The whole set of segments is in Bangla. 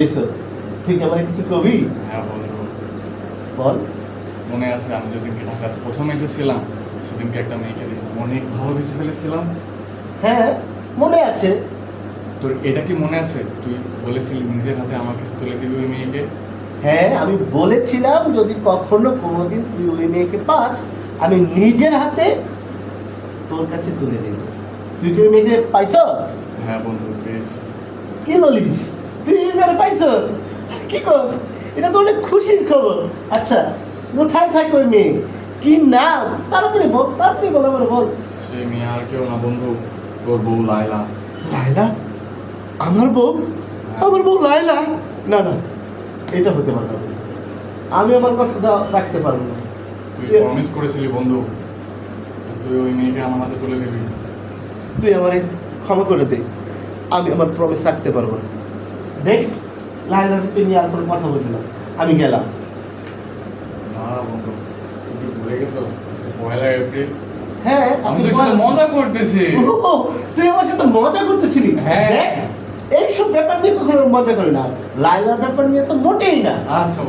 এসো, তুই কি আমার কিছু কবি? হ্যাঁ বন্ধু বল। মনে আছে আমি যেদিনকে ঢাকাতে প্রথম এসেছিলাম সেদিনকে একটা মেয়েকে অনেক ভালোবেসে ফেলেছিলাম। হ্যাঁ মনে আছে। তোর এটা কি মনে আছে? তুই বলেছিলি নিজের হাতে আমার কাছে তুলে দিবি ওই মেয়েকে? হ্যাঁ আমি বলেছিলাম যদি কখনো কোনোদিন তুই ওই মেয়েকে পাস আমি নিজের হাতে তোর কাছে তুলে দেব। তুই কি ওই মেয়েকে পাইছ হ্যাঁ বন্ধু পেয়েছি। কি বলিস মেয়েকে পাইছ? কি কস? এটা তো অনেক খুশির খবর। আচ্ছা কোথায় থাকে ওই মেয়ে? কি নাম? তাড়াতাড়ি বল তাড়াতাড়ি বল আমার বল। সে মেয়ে আর কেউ না বন্ধু তোর বউ লায়লা। লাইলা আমার বউ? আমার বউ লাইলা না না এটা হতে পারে না। আমি আমার কথা রাখতে পারব না। তুই প্রমিস করেছিলি বন্ধু। তুই ওই মেয়েকে আমার হাতে তুলে দিবি। তুই আমারে ক্ষমা করে দে। আমি আমার প্রমিস রাখতে পারব না। দেখ লাইলাকে নিয়ে আর কোনো কথা বলবি না। আমি গেলাম। হ্যাঁ আমি আপনি তোর সাথে বল- মজা করতেছি। তুই আমার সাথে মজা করতেছিলি? হ্যাঁ। এইসব ব্যাপার নিয়ে কখনো মজা করে না। লাইলার ব্যাপার নিয়ে তো মোটেই না। আচ্ছা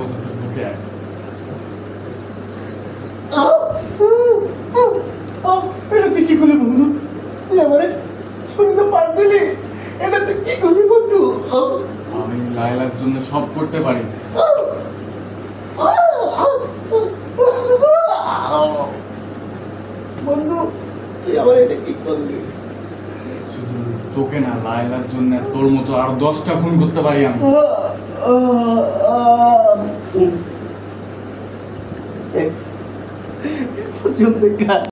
এটা তুই কি করলি বন্ধু? তুই আমারে শুনতে পার এটা তুই কি করলি বন্ধু? আমি লায়লার জন্য সব করতে পারি। বন্ধু তুই আমার এটা কি করলি? শুধু তোকে না লায়লার জন্য তোর মতো আর দশটা খুন করতে পারি আমি। পর্যন্ত